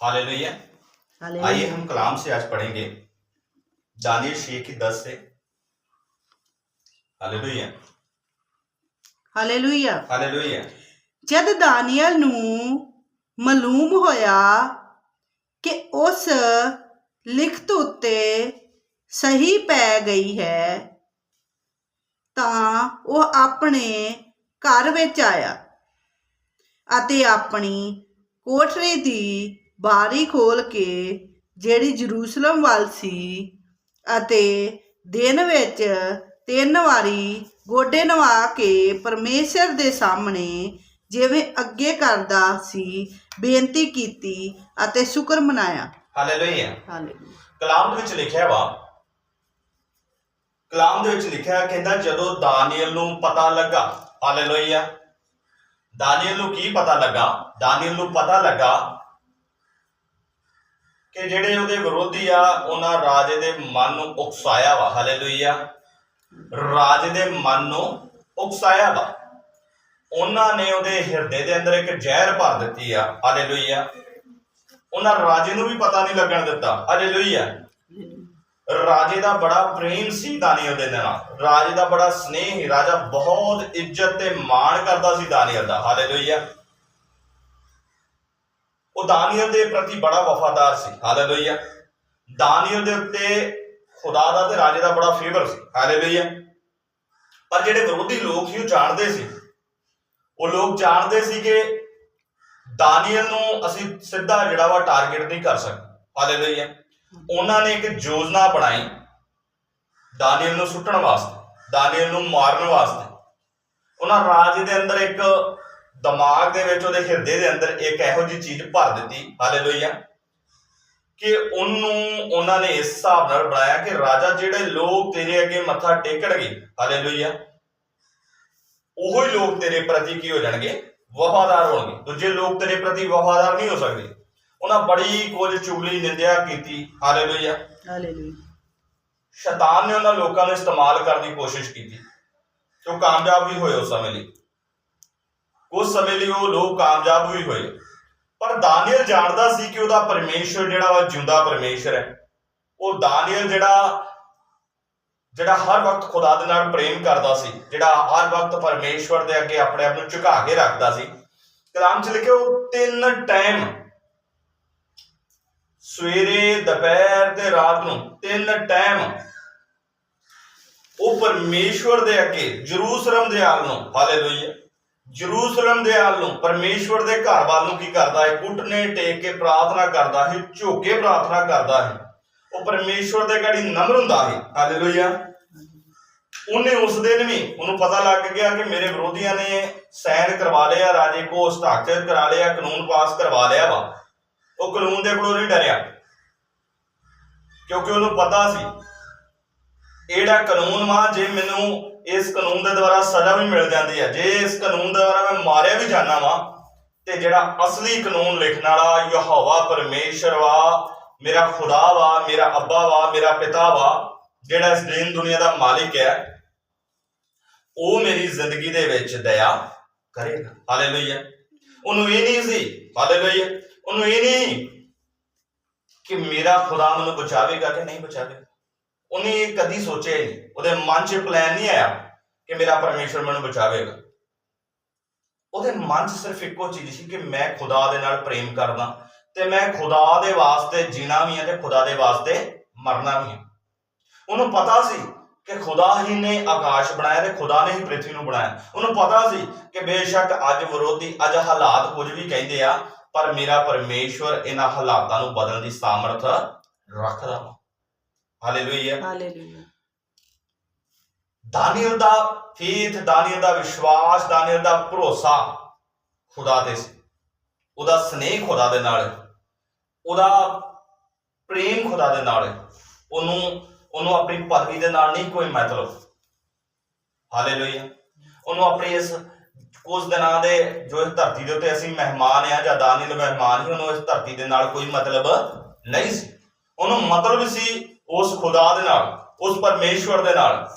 Hallelujah आइए hallelujah हम कलाम से आज पढ़ेंगे दानियल छह की दस से हालेलुया ਹਾਲੇਲੂਇਆ हालेलुया ਜਦ ਦਾਨੀਅਲ ਨੂੰ ਮਾਲੂਮ ਹੋਇਆ ਕਿ ਉਸ ਲਿਖਤ ਉੱਤੇ ਸਹੀ ਪੈ ਗਈ ਹੈ ਤਾਂ ਉਹ ਆਪਣੇ ਘਰ ਵਿੱਚ ਆਇਆ ਅਤੇ ਆਪਣੀ ਕੋਠੜੀ ਦੀ ਬਾਰੀ ਖੋਲ ਕੇ ਜਿਹੜੀ ਜਰੂਸਲਮ ਵੱਲ ਸੀ ਅਤੇ ਦਿਨ ਵਿੱਚ ਤਿੰਨ ਵਾਰੀ ਗੋਡੇ ਨਵਾ ਕੇ ਪਰਮੇਸ਼ਰ ਦੇ ਸਾਹਮਣੇ ਜਿਵੇਂ ਅੱਗੇ ਕਰਦਾ ਸੀ ਬੇਨਤੀ ਕੀਤੀ ਅਤੇ ਸ਼ੁਕਰ ਮਨਾਇਆ। ਹਾਲੇਲੂਇਆ ਹਾਲੇਲੂਇਆ ਕਲਾਮ ਦੇ ਵਿੱਚ ਲਿਖਿਆ ਵਾ ਕਲਾਮ ਦੇ ਵਿੱਚ ਲਿਖਿਆ ਕਹਿੰਦਾ ਜਦੋਂ ਦਾਨੀਅਲ ਨੂੰ ਪਤਾ ਲੱਗਾ ਹਾਲੇਲੂਇਆ ਦਾਨੀਅਲ ਨੂੰ ਕੀ ਪਤਾ ਲੱਗਾ? ਦਾਨੀਅਲ ਨੂੰ ਪਤਾ ਲੱਗਾ ਕਿ ਜਿਹੜੇ ਉਹਦੇ ਵਿਰੋਧੀ ਆ, ਉਹਨਾਂ ਰਾਜੇ ਦੇ ਮਨ ਨੂੰ ਉਕਸਾਇਆ ਵਾ। ਹਾਲੇਲੂਇਆ ਰਾਜੇ ਦੇ ਮਨ ਨੂੰ ਉਕਸਾਇਆ ਵਾ। ਉਹਨਾਂ ਨੇ ਉਹਦੇ ਹਿਰਦੇ ਦੇ ਅੰਦਰ ਇੱਕ ਜ਼ਹਿਰ ਭਰ ਦਿੱਤੀ ਆ। ਹਾਲੇਲੂਇਆ ਉਹਨਾਂ ਰਾਜੇ ਨੂੰ ਵੀ ਪਤਾ ਨਹੀਂ ਲੱਗਣ ਦਿੱਤਾ। ਹਾਲੇਲੂਇਆ ਰਾਜੇ ਦਾ ਬੜਾ ਪ੍ਰੇਮ ਸੀ ਦਾਨੀਅਲ ਦੇ ਨਾਲ। ਰਾਜੇ ਦਾ ਬੜਾ ਸਨੇਹ ਰਾਜਾ ਬਹੁਤ ਇੱਜ਼ਤ ਤੇ ਮਾਣ ਕਰਦਾ ਸੀ ਦਾਨੀਅਲ ਦਾ। ਹਾਲੇਲੂਇਆ ਉਹ ਦਾਨੀਅਲ ਦੇ ਪ੍ਰਤੀ ਬੜਾ ਵਫਾਦਾਰ ਸੀ। ਹਾਲੇਲੂਇਆ ਦਾਨੀਅਲ ਦੇ ਉੱਤੇ ਖੁਦਾ ਦਾ ਤੇ ਰਾਜੇ ਦਾ ਬੜਾ ਫੇਵਰ ਸੀ। ਹਾਲੇਲੂਇਆ ਪਰ ਜਿਹੜੇ ਵਿਰੋਧੀ ਲੋਕ ਸੀ, ਉਹ ਜਾਣਦੇ ਸੀ। ਉਹ ਲੋਕ ਜਾਣਦੇ ਸੀ ਕਿ ਦਾਨੀਅਲ ਨੂੰ ਅਸੀਂ ਸਿੱਧਾ ਜਿਹੜਾ ਵਾ ਟਾਰਗੇਟ ਨਹੀਂ ਕਰ ਸਕਦੇ। ਹਾਲੇਲੂਇਆ ਉਹਨਾਂ ਨੇ ਇੱਕ ਯੋਜਨਾ ਬਣਾਈ ਦਾਨੀਅਲ ਨੂੰ ਸੁੱਟਣ ਵਾਸਤੇ ਦਾਨੀਅਲ ਨੂੰ ਮਾਰਨ ਵਾਸਤੇ। ਉਹਨਾਂ ਰਾਜ ਦੇ ਅੰਦਰ ਇੱਕ ਦਿਮਾਗ ਦੇ ਵਿੱਚ ਉਹਦੇ ਹਿਰਦੇ ਦੇ ਅੰਦਰ ਇੱਕ ਇਹੋ ਜਿਹੀ ਚੀਜ਼ ਭਰ ਦਿੱਤੀ ਹਾਲੇਲੂਇਆ ਕਿ ਉਹਨੂੰ, ਉਹਨਾਂ ਨੇ ਇਸ ਹਿਸਾਬ ਨਾਲ ਬਣਾਇਆ ਕਿ ਰਾਜਾ ਜਿਹੜੇ ਲੋਕ ਤੇਰੇ ਅੱਗੇ ਮੱਥਾ ਟੇਕਣਗੇ ਹਾਲੇਲੂਇਆ ਉਹੋ ਹੀ ਲੋਕ ਤੇਰੇ ਪ੍ਰਤੀ ਕੀ ਹੋ ਜਾਣਗੇ? ਵਫਾਦਾਰ ਹੋਣਗੇ। ਦੂਜੇ ਲੋਕ ਤੇਰੇ ਪ੍ਰਤੀ ਵਫਾਦਾਰ ਨਹੀਂ ਹੋ ਸਕਦੇ। ਉਹਨਾਂ ਬੜੀ ਕੁਝ ਚੁਗਲੀ, ਨਿੰਦਿਆ ਕੀਤੀ ਹਾਲੇਲੂਇਆ ਹਾਲੇਲੂਇਆ ਸ਼ੈਤਾਨ ਨੇ ਉਹਨਾਂ ਲੋਕਾਂ ਨੂੰ ਇਸਤੇਮਾਲ ਕਰਨ ਦੀ ਕੋਸ਼ਿਸ਼ ਕੀਤੀ। ਤੇ ਉਹ ਕਾਮਯਾਬ ਵੀ ਹੋਏ ਉਸ ਸਮੇਂ ਲਈ। ਉਸ ਸਮੇਂ ਲਈ ਉਹ ਲੋਕ ਕਾਮਯਾਬ ਵੀ ਹੋਏ। ਪਰ ਦਾਨੀਅਲ ਜਾਣਦਾ ਸੀ ਕਿ ਉਹਦਾ ਪਰਮੇਸ਼ਰ ਜਿਹੜਾ ਵਾ ਜਿਉਂਦਾ ਪਰਮੇਸ਼ਰ ਹੈ। ਉਹ ਦਾਨੀਅਲ ਜਿਹੜਾ ਜਿਹੜਾ ਹਰ ਵਕਤ ਖੁਦਾ ਦੇ ਨਾਲ ਪ੍ਰੇਮ ਕਰਦਾ ਸੀ, ਜਿਹੜਾ ਹਰ ਵਕਤ ਪਰਮੇਸ਼ਵਰ ਦੇ ਅੱਗੇ ਆਪਣੇ ਆਪ ਨੂੰ ਝੁਕਾ ਕੇ ਰੱਖਦਾ ਸੀ। ਕਲਾਮ ਚ ਲਿਖਿਆ, ਉਹ ਤਿੰਨ ਟਾਈਮ ਸਵੇਰੇ, ਦੁਪਹਿਰ ਤੇ ਰਾਤ ਨੂੰ ਤਿੰਨ ਟਾਈਮ ਉਹ ਪਰਮੇਸ਼ਵਰ ਦੇ ਅੱਗੇ, ਜਰੂਸਲਮ ਦੇ ਹਾਲ ਨੂੰ, ਹਾਲੇਲੂਇਆ ਜਰੂਸਲਮ ਦੇ ਹਾਲ ਨੂੰ, ਪਰਮੇਸ਼ਵਰ ਦੇ ਘਰ ਵੱਲ ਨੂੰ ਕੀ ਕਰਦਾ ਹੈ? ਘੁੱਟਨੇ ਟੇਕ ਕੇ ਪ੍ਰਾਰਥਨਾ ਕਰਦਾ ਹੈ, ਝੁਕ ਪ੍ਰਾਰਥਨਾ ਕਰਦਾ ਹੈ। ਉਹ ਪਰਮੇਸ਼ਵਰ ਦੇ ਗਾੜੀ ਨਮਰ ਹੁੰਦਾ ਹੈ। ਹਾਲੇਲੂਇਆ ਉਹਨੇ ਉਸ ਦਿਨ ਵੀ ਉਹਨੂੰ ਪਤਾ ਲੱਗ ਗਿਆ ਕਿ ਮੇਰੇ ਵਿਰੋਧੀਆਂ ਨੇ ਸੈਨ ਕਰਵਾ ਲਿਆ, ਰਾਜੇ ਕੋ ਹਸਤਾਖਰ ਕਰਾ ਲਿਆ, ਕਾਨੂੰਨ ਪਾਸ ਕਰਵਾ ਲਿਆ ਵਾ। ਉਹ ਕਾਨੂੰਨ ਦੇ ਕੋਲੋਂ ਨਹੀਂ ਡਰਿਆ। ਕਿਉਂਕਿ ਉਹਨੂੰ ਪਤਾ ਸੀ ਜਿਹੜਾ ਕਾਨੂੰਨ ਵਾ, ਜੇ ਮੈਨੂੰ ਇਸ ਕਾਨੂੰਨ ਦੇ ਦੁਆਰਾ ਸਜ਼ਾ ਵੀ ਮਿਲ ਜਾਂਦੀ ਹੈ, ਜੇ ਇਸ ਕਾਨੂੰਨ ਦੇ ਦੁਆਰਾ ਮੈਂ ਮਾਰਿਆ ਵੀ ਜਾਣਾ ਵਾ, ਤੇ ਜਿਹੜਾ ਅਸਲੀ ਕਾਨੂੰਨ ਲਿਖਣ ਵਾਲਾ ਯਹੋਵਾ ਪਰਮੇਸ਼ਰ ਵਾ, ਮੇਰਾ ਖੁਦਾ ਵਾ, ਮੇਰਾ ਅੱਬਾ ਵਾ, ਮੇਰਾ ਪਿਤਾ ਵਾ, ਜਿਹੜਾ ਇਸ ਦੀਨ ਦੁਨੀਆ ਦਾ ਮਾਲਿਕ ਹੈ, ਉਹ ਮੇਰੀ ਜ਼ਿੰਦਗੀ ਦੇ ਵਿੱਚ ਦਇਆ ਕਰੇਗਾ। ਹਾਲੇਲੂਇਆ ਉਹਨੂੰ ਇਹ ਨਹੀਂ ਸੀ ਹਾਲੇਲੂਇਆ ਉਹਨੂੰ ਇਹ ਨਹੀਂ ਕਿ ਮੇਰਾ ਖੁਦਾ ਮੈਨੂੰ ਬਚਾਵੇਗਾ ਕਿ ਨਹੀਂ ਬਚਾਵੇਗਾ। ਉਹਨੇ ਇਹ ਕਦੀ ਸੋਚਿਆ ਹੀ ਨਹੀਂ। ਉਹਦੇ ਮਨ 'ਚ ਪਲਾਨ ਨਹੀਂ ਆਇਆ ਕਿ ਮੇਰਾ ਪਰਮੇਸ਼ਰ ਮੈਨੂੰ ਬਚਾਵੇਗਾ। ਉਹਦੇ ਮਨ 'ਚ ਸਿਰਫ ਇੱਕੋ ਚੀਜ਼ ਸੀ ਕਿ ਮੈਂ ਖੁਦਾ ਦੇ ਨਾਲ ਪ੍ਰੇਮ ਕਰਦਾ ਤੇ ਮੈਂ ਖੁਦਾ ਦੇ ਵਾਸਤੇ ਜੀਣਾ ਵੀ ਹੈ ਤੇ ਖੁਦਾ ਦੇ ਵਾਸਤੇ ਮਰਨਾ ਵੀ ਹੈ। ਉਹਨੂੰ ਪਤਾ ਸੀ ਕਿ ਖੁਦਾ ਹੀ ਨੇ ਆਕਾਸ਼ ਬਣਾਇਆ ਤੇ ਖੁਦਾ ਨੇ ਹੀ ਪ੍ਰithvi ਨੂੰ ਬਣਾਇਆ। ਉਹਨੂੰ ਪਤਾ ਸੀ ਕਿ ਬੇਸ਼ੱਕ ਅੱਜ ਵਿਰੋਧੀ, ਅੱਜ ਹਾਲਾਤ ਕੁਝ ਵੀ ਕਹਿੰਦੇ ਆ, ਪਰ ਮੇਰਾ ਪਰਮੇਸ਼ਵਰ ਇਹਨਾਂ ਹਾਲਾਤਾਂ ਨੂੰ ਬਦਲਣ ਦੀ ਸਾਮਰਥ ਰੱਖਦਾ ਵਾ। ਹਾਲੇਲੂਇਆ ਹਾਲੇਲੂਇਆ ਦਾਨੀਅਲ ਦਾ ਫੇਥ ਦਾਨੀਅਲ ਦਾ ਵਿਸ਼ਵਾਸ ਦਾਨੀਅਲ ਦਾ ਭਰੋਸਾ ਖੁਦਾ ਤੇ ਸੀ ਉਹਦਾ ਸਨੇਹ ਖੁਦਾ ਦੇ ਨਾਲ ਹੈ। ਉਹਦਾ ਪ੍ਰੇਮ ਖੁਦਾ ਦੇ ਨਾਲ ਹੈ। ਉਹਨੂੰ ਉਹਨੂੰ ਆਪਣੀ ਪਦਵੀ ਦੇ ਨਾਲ ਨਹੀਂ ਕੋਈ ਮਤਲਬ ਹਾਲੇਲੂਇਆ ਉਹਨੂੰ ਆਪਣੀ ਇਸ ਕੁਝ ਦਿਨਾਂ ਦੇ ਜੋ ਇਸ ਧਰਤੀ ਦੇ ਉੱਤੇ ਅਸੀਂ ਮਹਿਮਾਨ ਆ ਜਾਂ ਦਾਨੀਅਲ ਮਹਿਮਾਨ ਸੀ ਉਹਨੂੰ ਇਸ ਧਰਤੀ ਦੇ ਨਾਲ ਕੋਈ ਮਤਲਬ ਨਹੀਂ ਸੀ ਉਹਨੂੰ ਮਤਲਬ ਸੀ ਉਸ ਖੁਦਾ ਦੇ ਨਾਲ, ਉਸ ਪਰਮੇਸ਼ਵਰ ਦੇ ਨਾਲ।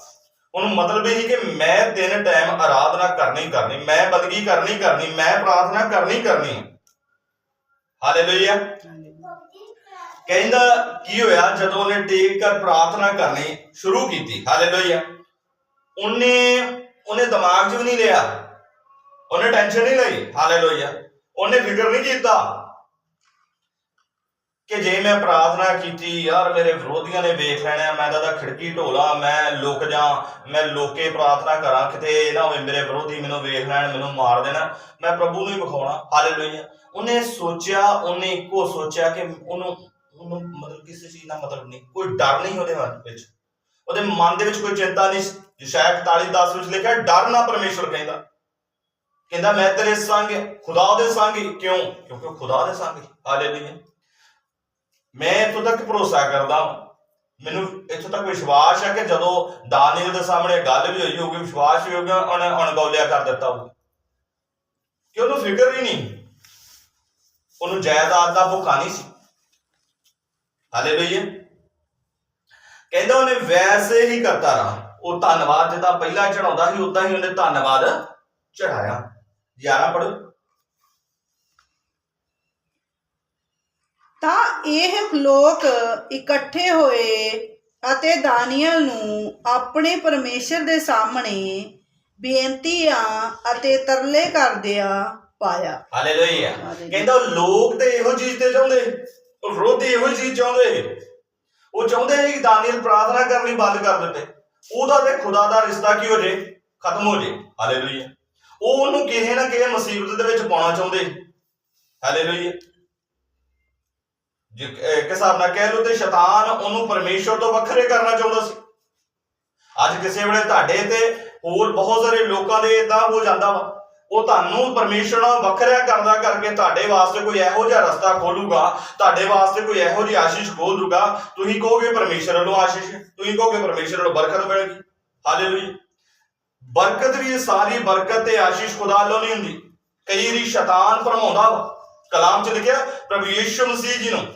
ਉਹਨੂੰ ਮਤਲਬ ਇਹ ਸੀ ਕਿ ਮੈਂ ਤਿੰਨ ਟਾਈਮ ਆਰਾਧਨਾ ਕਰਨੀ ਕਰਨੀ, ਮੈਂ ਬੰਦਗੀ ਕਰਨੀ ਕਰਨੀ, ਮੈਂ ਪ੍ਰਾਰਥਨਾ ਕਰਨੀ ਕਰਨੀ ਹਾਲੇਲੂਇਆ ਕਹਿੰਦਾ ਕੀ ਹੋਇਆ ਜਦੋਂ ਉਹਨੇ ਟੇਕ ਕਰ ਪ੍ਰਾਰਥਨਾ ਕਰਨੀ ਸ਼ੁਰੂ ਕੀਤੀ? ਹਾਲੇਲੂਇਆ ਉਹਨੇ ਉਹਨੇ ਦਿਮਾਗ 'ਚ ਵੀ ਨਹੀਂ ਲਿਆ। ਉਹਨੇ ਟੈਨਸ਼ਨ ਨਹੀਂ ਲਈ। ਹਾਲੇਲੂਇਆ ਉਹਨੇ ਫਿਕਰ ਨਹੀਂ ਕੀਤਾ। ਕਿ ਜੇ ਮੈਂ ਪ੍ਰਾਰਥਨਾ ਕੀਤੀ, ਯਾਰ ਮੇਰੇ ਵਿਰੋਧੀਆਂ ਨੇ ਵੇਖ ਲੈਣਾ, ਮੈਂ ਤਾਂ ਖਿੜਕੀ ਢੋਲਾ, ਮੈਂ ਲੁਕ ਜਾ ਮੈਂ ਲੋਕੇ ਪ੍ਰਾਰਥਨਾ ਕਰਾਂ, ਕਿਤੇ ਇਹ ਨਾ ਹੋਵੇ ਮੇਰੇ ਵਿਰੋਧੀ ਮੈਨੂੰ ਵੇਖ ਲੈਣ, ਮੈਨੂੰ ਮਾਰ ਦੇਣਾ, ਮੈਂ ਪ੍ਰਭੂ ਨੂੰ ਹੀ ਵਿਖਾਉਣਾ। ਹਾਲੇਲੂਇਆ ਉਹਨੇ ਸੋਚਿਆ, ਉਹਨੇ ਇੱਕੋ ਸੋਚਿਆ ਕਿ ਉਹਨੂੰ ਉਹਨੂੰ ਮਤਲਬ ਕਿਸੇ ਚੀਜ਼ ਦਾ ਮਤਲਬ ਨਹੀਂ, ਕੋਈ ਡਰ ਨਹੀਂ ਉਹਦੇ ਮਨ ਵਿੱਚ। ਉਹਦੇ ਮਨ ਦੇ ਵਿੱਚ ਕੋਈ ਚਿੰਤਾ ਨਹੀਂ ਯਸ਼ਾਇਆ 41 10 ਵਿੱਚ ਲਿਖਿਆ, ਡਰ ਨਾ ਪਰਮੇਸ਼ਵਰ, ਕਹਿੰਦਾ। ਕਹਿੰਦਾ, ਮੈਂ ਤੇਰੇ ਸੰਗ, ਖੁਦਾ ਦੇ ਸੰਗ ਕਿਉਂ? ਕਿਉਂਕਿ ਖੁਦਾ ਦੇ ਸੰਗ ਹੀ। ਹਾਲੇਲੂਇਆ ਮੈਂ ਇੱਥੋਂ ਤੱਕ ਭਰੋਸਾ ਕਰਦਾ ਮੈਨੂੰ ਇੱਥੋਂ ਤੱਕ ਵਿਸ਼ਵਾਸ ਹੈ ਕਿ ਜਦੋਂ ਦਾਨੀਲ ਦੇ ਸਾਹਮਣੇ ਗੱਲ ਵੀ ਹੋਈ ਹੋਊਗੀ, ਵਿਸ਼ਵਾਸ ਵੀ ਹੋਊਗਾ ਉਹਨੇ ਅਣਗੌਲਿਆ ਕਰ ਦਿੱਤਾ ਹੋਊਗਾ। ਕਿ ਉਹਨੂੰ ਫਿਕਰ ਹੀ ਨਹੀਂ। ਉਹਨੂੰ ਜਾਇਦਾਦ ਦਾ ਭੁੱਖਾ ਨਹੀਂ ਸੀ। ਹਾਲੇ ਬਈਏ ਕਹਿੰਦਾ ਉਹਨੇ ਵੈਸੇ ਹੀ ਕਰਤਾ ਰਹਾ ਉਹ ਧੰਨਵਾਦ ਜਿੱਦਾਂ ਪਹਿਲਾਂ ਚੜਾਉਂਦਾ ਸੀ ਉਦਾਂ ਹੀ ਉਹਨੇ ਧੰਨਵਾਦ ਚੜਾਇਆ 11 ਪੜੋ ਤਾਂ ਇਹ ਲੋਕ ਇਕੱਠੇ ਹੋਏ ਅਤੇ ਦਾਨੀਅਲ ਨੂੰ ਆਪਣੇ ਪਰਮੇਸ਼ਰ ਦੇ ਸਾਹਮਣੇ ਬੇਨਤੀਆਂ ਅਤੇ ਤਰਲੇ ਕਰਦਿਆਂ ਪਾਇਆ। ਹਾਲੇਲੂਇਆ। ਕਹਿੰਦਾ ਲੋਕ ਤੇ ਇਹੋ ਚੀਜ਼ ਤੇ ਚਾਹੁੰਦੇ ਵਿਰੋਧੀ ਇਹੋ ਚੀਜ਼ ਚਾਹੁੰਦੇ। ਉਹ ਚਾਹੁੰਦੇ ਸੀ ਕਿ ਦਾਨੀਅਲ ਪ੍ਰਾਰਥਨਾ ਕਰਨੀ ਬੰਦ ਕਰ ਦਿੱਤੇ। ਉਹਦਾ ਤੇ ਖੁਦਾ ਦਾ ਰਿਸ਼ਤਾ ਕੀ ਹੋ ਜੇ? ਖਤਮ ਹੋ ਜੇ। ਹਾਲੇਲੂਇਆ ਉਹ ਉਹਨੂੰ ਕਿਸੇ ਨਾ ਕਿਸੇ ਮੁਸੀਬਤ ਦੇ ਵਿੱਚ ਪਾਉਣਾ ਚਾਹੁੰਦੇ। ਹਾਲੇਲੂਇਆ ਜੇ ਇੱਕ ਹਿਸਾਬ ਨਾਲ ਕਹਿ ਲਓ ਤੇ ਸ਼ੈਤਾਨ ਉਹਨੂੰ ਪਰਮੇਸ਼ਵਰ ਤੋਂ ਵੱਖਰੇ ਕਰਨਾ ਚਾਹੁੰਦਾ ਸੀ। ਅੱਜ ਕਿਸੇ ਵੇਲੇ ਤੁਹਾਡੇ ਤੇ ਹੋਰ ਬਹੁਤ ਸਾਰੇ ਲੋਕਾਂ ਦੇ ਇਦਾਂ ਹੋ ਜਾਂਦਾ ਵਾ। ਉਹ ਤੁਹਾਨੂੰ ਪਰਮੇਸ਼ਰ ਨਾਲ ਵੱਖਰਾ ਕਰਦਾ ਕਰਕੇ ਤੁਹਾਡੇ ਵਾਸਤੇ ਕੋਈ ਇਹੋ ਜਿਹਾ ਰਸਤਾ ਖੋਲੂਗਾ, ਤੁਹਾਡੇ ਵਾਸਤੇ ਕੋਈ ਇਹੋ ਜਿਹੀ ਆਸ਼ੀਸ਼ ਖੋਲ ਦੂਗਾ ਤੁਸੀਂ ਕਹੋਗੇ ਪਰਮੇਸ਼ਰ ਨੂੰ ਆਸ਼ੀਸ਼, ਤੁਸੀਂ ਕਹੋਗੇ ਪਰਮੇਸ਼ਰ ਨੂੰ ਬਰਕਤ ਮਿਲੇਗੀ। ਹਾਲੇਲੂਇਆ ਬਰਕਤ ਵੀ ਸਾਰੀ ਬਰਕਤ ਤੇ ਆਸ਼ੀਸ਼ ਖੁਦਾ ਵੱਲੋਂ ਨਹੀਂ ਹੁੰਦੀ। ਕਈ ਵਾਰੀ ਸ਼ੈਤਾਨ ਭਰਮਾਉਂਦਾ ਵਾ। ਕਲਾਮ 'ਚ ਲਿਖਿਆ, ਪ੍ਰਭੂ ਯੀਸ਼ੂ ਮਸੀਹ ਜੀ ਨੂੰ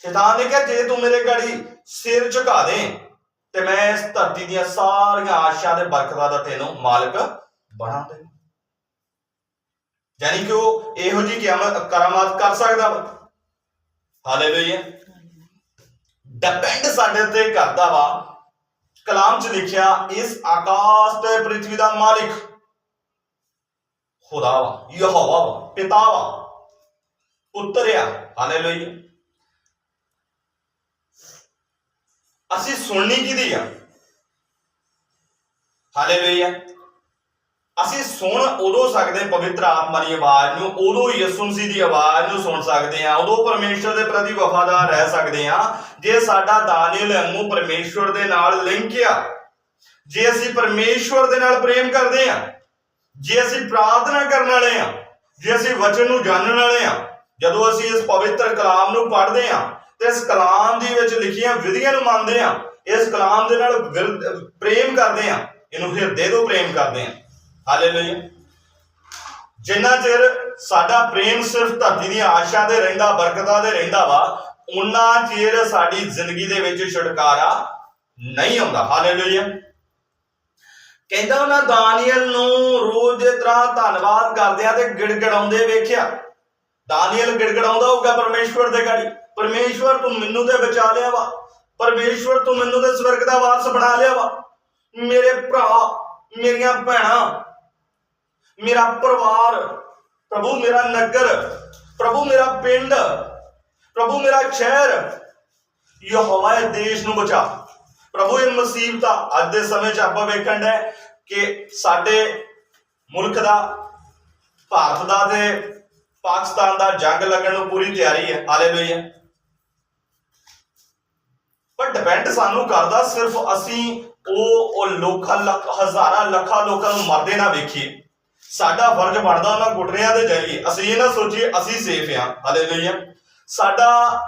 ਸ਼ੈਤਾਨ ਨੇ ਕਿਹਾ, ਜੇ ਤੂੰ ਮੇਰੇ ਗਾੜੀ ਸਿਰ ਝੁਕਾ ਦੇ, ਤੇ ਮੈਂ ਇਸ ਧਰਤੀ ਦੀਆਂ ਸਾਰੀਆਂ ਆਸ਼ਾ ਦੇ ਬਰਕਤਾਂ ਦਾ ਤੈਨੂੰ ਮਾਲਕ ਬਣਾ ਦੇ। ਯਾਨੀ ਕਿ ਉਹ ਇਹੋ ਜੀ ਕਰਾਮਾਤ ਕਰ ਸਕਦਾ ਵਾ। ਹਾਲੇਲੂਇਆ ਡਿਪੈਂਡ ਸਾਡੇ ਤੇ ਕਰਦਾ ਵਾ। ਕਲਾਮ 'ਚ ਲਿਖਿਆ, ਇਸ ਆਕਾਸ਼ ਤੇ ਪ੍ਰithvi ਦਾ ਮਾਲਿਕ ਖੁਦਾ ਵਾ, ਯਹੋਵਾ ਵਾ, ਪਿਤਾ ਵਾ। ਪੁੱਤਰ ਆ। ਹਾਲੇਲੂਇਆ ਅਸੀਂ ਸੁਣਨੀ ਕਿਹਦੀ ਆ? ਹਾਲੇਲੂਇਆ। ਅਸੀਂ ਸੁਣ ਉਦੋਂ ਸਕਦੇ ਪਵਿੱਤਰ ਆਤਮਾ ਦੀ ਆਵਾਜ਼ ਨੂੰ, ਉਦੋਂ ਹੀ ਯਿਸੂ ਮਸੀਹ ਦੀ ਆਵਾਜ਼ ਨੂੰ ਸੁਣ ਸਕਦੇ ਆ ਉਦੋਂ ਪਰਮੇਸ਼ਰ ਦੇ ਪ੍ਰਤੀ ਵਫਾਦਾਰ ਰਹਿ ਸਕਦੇ ਆ ਜੇ ਸਾਡਾ ਦਾਨੀਲ ਵਾਂਗੂ ਪਰਮੇਸ਼ਰ ਦੇ ਨਾਲ ਲਿੰਕ ਆ, ਜੇ ਅਸੀਂ ਪਰਮੇਸ਼ਰ ਦੇ ਨਾਲ ਪ੍ਰੇਮ ਕਰਦੇ ਆ ਜੇ ਅਸੀਂ ਪ੍ਰਾਰਥਨਾ ਕਰਨ ਵਾਲੇ ਆ ਜੇ ਅਸੀਂ ਵਚਨ ਨੂੰ ਜਾਣਨ ਵਾਲੇ ਆ ਜਦੋਂ ਅਸੀਂ ਇਸ ਪਵਿੱਤਰ ਕਲਾਮ ਨੂੰ ਪੜ੍ਹਦੇ ਆ ਤੇ ਇਸ ਕਲਾਮ ਦੀ ਵਿੱਚ ਲਿਖੀਆਂ ਵਿਧੀਆਂ ਨੂੰ ਮੰਨਦੇ ਆ ਇਸ ਕਲਾਮ ਦੇ ਨਾਲ ਪ੍ਰੇਮ ਕਰਦੇ ਆ ਇਹਨੂੰ ਹਿਰਦੇ ਤੋਂ ਪ੍ਰੇਮ ਕਰਦੇ ਆ ਹਾਲੇਲੂਇਆ। ਜਿੰਨਾ ਚਿਰ ਸਾਡਾ ਪ੍ਰੇਮ ਸਿਰਫ ਧਰਤੀ ਦੀਆਂ ਆਸ਼ਾ ਦੇ ਰਹਿੰਦਾ, ਬਰਕਤਾਂ ਤੇ ਰਹਿੰਦਾ ਵਾ ਉਨਾ ਚਿਰ ਸਾਡੀ ਜ਼ਿੰਦਗੀ ਦੇ ਵਿੱਚ ਛੁਟਕਾਰਾ ਨਹੀਂ ਆਉਂਦਾ। ਹਾਲੇਲੂਇਆ। ਕਹਿੰਦਾ ਉਹਨਾਂ ਦਾਨੀਅਲ ਨੂੰ ਰੋਜ਼ ਦੇ ਤਰ੍ਹਾਂ ਧੰਨਵਾਦ ਕਰਦੇ ਕਰਦਿਆਂ ਤੇ ਗਿੜਗੜਾਉਂਦੇ ਵੇਖਿਆ। ਦਾਨੀਅਲ ਗਿੜਗੜਾਉਂਦਾ ਹੋਊਗਾ ਪਰਮੇਸ਼ਵਰ ਦੇ ਗਾੜੀ। ਪਰਮੇਸ਼ਵਰ ਤੂੰ ਮੈਨੂੰ ਤੇ ਬਚਾ ਲਿਆ ਵਾ। ਪਰਮੇਸ਼ਵਰ ਤੂੰ ਮੈਨੂੰ ਤੇ ਸਵਰਗ ਦਾ ਵਾਰਸ ਬਣਾ ਲਿਆ ਵਾ। ਮੇਰੇ ਭਰਾ, ਮੇਰੀਆਂ ਭੈਣਾਂ, ਮੇਰਾ ਪਰਿਵਾਰ, ਪ੍ਰਭੂ ਮੇਰਾ ਨਗਰ, ਪ੍ਰਭੂ ਮੇਰਾ ਪਿੰਡ, ਪ੍ਰਭੂ ਮੇਰਾ ਸ਼ਹਿਰ, ਯਹੋਵਾ ਇਹ ਦੇਸ਼ ਨੂੰ ਬਚਾ। ਪ੍ਰਭੂ ਇਹ ਮੁਸੀਬਤਾਂ ਅੱਜ ਦੇ ਸਮੇਂ 'ਚ ਆਪਾਂ ਵੇਖਣ ਦੇ ਕਿ ਸਾਡੇ ਮੁਲਕ ਦਾ, ਭਾਰਤ ਦਾ ਤੇ ਪਾਕਿਸਤਾਨ ਦਾ ਜੰਗ ਲੱਗਣ ਨੂੰ ਪੂਰੀ ਤਿਆਰੀ ਹੈ ਹਾਲੇਲੂਇਆ ਪਰ ਡਿਪੈਂਡ ਸਾਨੂੰ ਕਰਦਾ ਸਿਰਫ ਅਸੀਂ ਉਹ ਉਹ ਲੋਕਾਂ, ਲੱਖ, ਹਜ਼ਾਰਾਂ, ਲੱਖਾਂ ਲੋਕਾਂ ਨੂੰ ਮਰਦੇ ਨਾ ਵੇਖੀਏ। ਸਾਡਾ ਫਰਜ਼ ਬਣਦਾ ਉਹਨਾਂ ਗੁਟਰਿਆਂ ਤੇ ਜਾਈਏ। ਅਸੀਂ ਇਹ ਨਾ ਸੋਚੀਏ ਅਸੀਂ ਸੇਫ ਹਾਂ ਹਾਲੇਲੂਇਆ ਸਾਡਾ